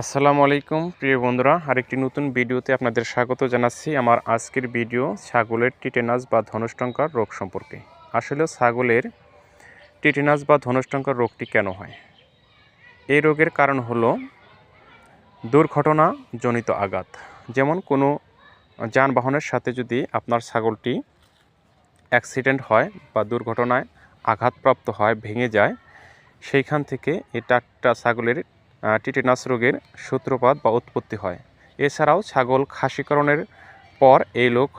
আসসালামু আলাইকুম, প্রিয় বন্ধুরা। আরেকটি নতুন ভিডিওতে আপনাদের স্বাগত জানাচ্ছি। আমার আজকের ভিডিও ছাগলের টিটেনাস বা ধনুষ্টঙ্কার রোগ সম্পর্কে। আসলে ছাগলের টিটেনাস বা ধনুষ্টঙ্কার রোগটি কেন হয়? এই রোগের কারণ হলো দুর্ঘটনা জনিত আঘাত। যেমন কোনো যানবাহনের সাথে যদি আপনার ছাগলটি অ্যাক্সিডেন্ট হয় বা দুর্ঘটনায় আঘাতপ্রাপ্ত হয়, ভেঙে যায়, সেইখান থেকে এটা একটা ছাগলের টিটেনাস রোগের সূত্রপাত বা উৎপত্তি হয়। এছাড়াও ছাগল খাসিকরণের পর এই লোক,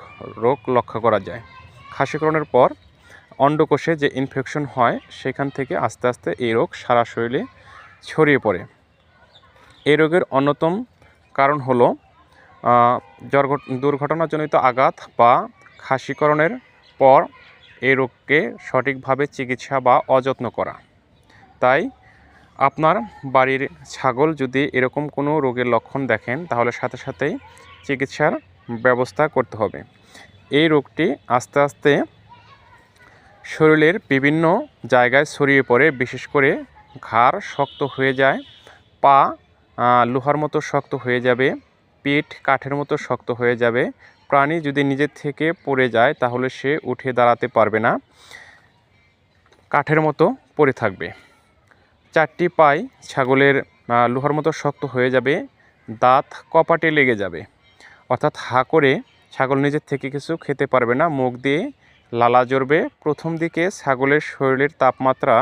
রোগ লক্ষ্য করা যায়। খাসিকরণের পর অন্ডকোষে যে ইনফেকশন হয়, সেখান থেকে আস্তে আস্তে এই রোগ সারা শরীরে ছড়িয়ে পড়ে। এই রোগের অন্যতম কারণ হলো দুর্ঘটনাজনিত আঘাত বা খাসিকরণের পর এই রোগকে সঠিকভাবে চিকিৎসা বা অযত্ন করা। তাই আপনার বাড়ির ছাগল যদি এরকম কোনো রোগের লক্ষণ দেখেন, তাহলে সাথে সাথেই চিকিৎসার ব্যবস্থা করতে হবে। এই রোগটি আস্তে আস্তে শরীরের বিভিন্ন জায়গায় ছড়িয়ে পড়ে, বিশেষ করে ঘাড় শক্ত হয়ে যায়, পা লোহার মতো শক্ত হয়ে যাবে, পিঠ কাঠের মতো শক্ত হয়ে যাবে। প্রাণী যদি নিজের থেকে পড়ে যায়, তাহলে সে উঠে দাঁড়াতে পারবে না, কাঠের মতো পড়ে থাকবে। চারটি পাই ছাগলের লোহার মতো শক্ত হয়ে যাবে, দাঁত কপাটে লেগে যাবে। অর্থাৎ হা করে ছাগল নিজের থেকে কিছু খেতে পারবে না, মুখ দিয়ে লালা জড়বে প্রথম দিকে ছাগলের শরীরের তাপমাত্রা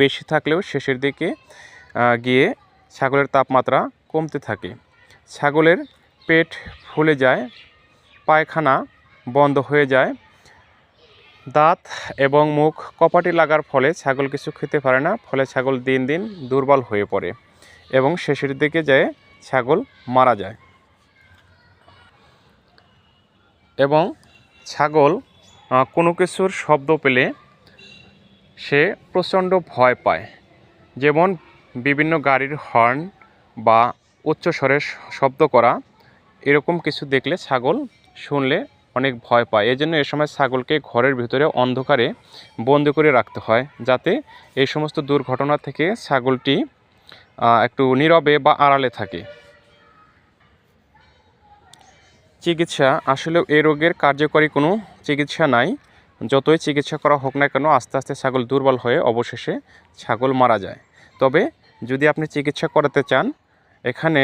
বেশি থাকলেও শেষের দিকে গিয়ে ছাগলের তাপমাত্রা কমতে থাকে। ছাগলের পেট ফুলে যায়, পায়খানা বন্ধ হয়ে যায় দাঁত এবং মুখ কপাটি লাগার ফলে ছাগল কিছু খেতে পারে না, ফলে ছাগল দিন দিন দুর্বল হয়ে পড়ে এবং শেষের দিকে যায় ছাগল মারা যায়। এবং ছাগল কোনো কিছুর শব্দ পেলে সে প্রচণ্ড ভয় পায়। যেমন বিভিন্ন গাড়ির হর্ন বা উচ্চস্বরে শব্দ করা, এরকম কিছু দেখলে ছাগল শুনলে অনেক ভয় পায়। এই জন্য এ সময় ছাগলকে ঘরের ভিতরে অন্ধকারে বন্দি করে রাখতে হয়, যাতে এই সমস্ত দুর্ঘটনা থেকে ছাগলটি একটু নীরবে বা আড়ালে থাকে। চিকিৎসা আসলে এই রোগের কার্যকরী কোনো চিকিৎসা নাই। যতই চিকিৎসা করা হোক না কেন, আস্তে আস্তে ছাগল দুর্বল হয়ে অবশেষে ছাগল মারা যায়। তবে যদি আপনি চিকিৎসা করাতে চান, এখানে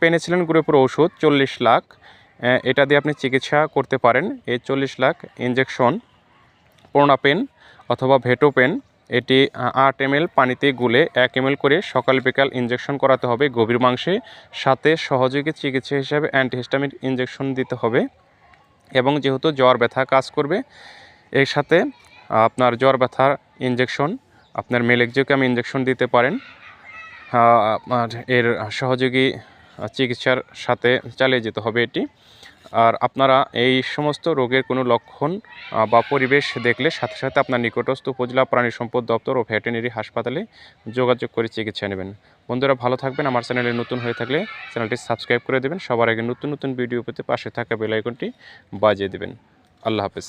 পেনিসিলিন গ্রুপের ওষুধ চল্লিশ লাখ। এটা দিয়ে আপনি চিকিৎসা করতে পারেন। এই চল্লিশ লাখ ইঞ্জেকশন প্রোনাপেন অথবা ভেটোপেন এটি আট এম পানিতে গুলে এক এম করে সকাল বিকাল ইঞ্জেকশন করাতে হবে গভীর মাংসে। সাথে সহযোগী চিকিৎসা হিসাবে অ্যান্টিহিস্টামিন ইঞ্জেকশন দিতে হবে এবং যেহেতু জ্বর ব্যথা কাজ করবে, এর সাথে আপনার জ্বর ব্যথার ইঞ্জেকশন আপনার মেলেকজিওকাম ইঞ্জেকশন দিতে পারেন। এর সহযোগী চিকিৎসার সাথে চালিয়ে যেতে হবে এটি। আর আপনারা এই সমস্ত রোগের কোনো লক্ষণ বা পরিবেশ দেখলে সাথে সাথে আপনার নিকটস্থ উপজেলা প্রাণী সম্পদ দপ্তর ও ভেটেরিনারি হাসপাতালে যোগাযোগ করে চিকিৎসা নেবেন। বন্ধুরা ভালো থাকবেন। আমার চ্যানেলে নতুন হয়ে থাকলে চ্যানেলটি সাবস্ক্রাইব করে দেবেন। সবার আগে নতুন নতুন ভিডিও পেতে পাশে থাকা বেলাইকনটি বাজিয়ে দেবেন। আল্লাহ হাফেজ।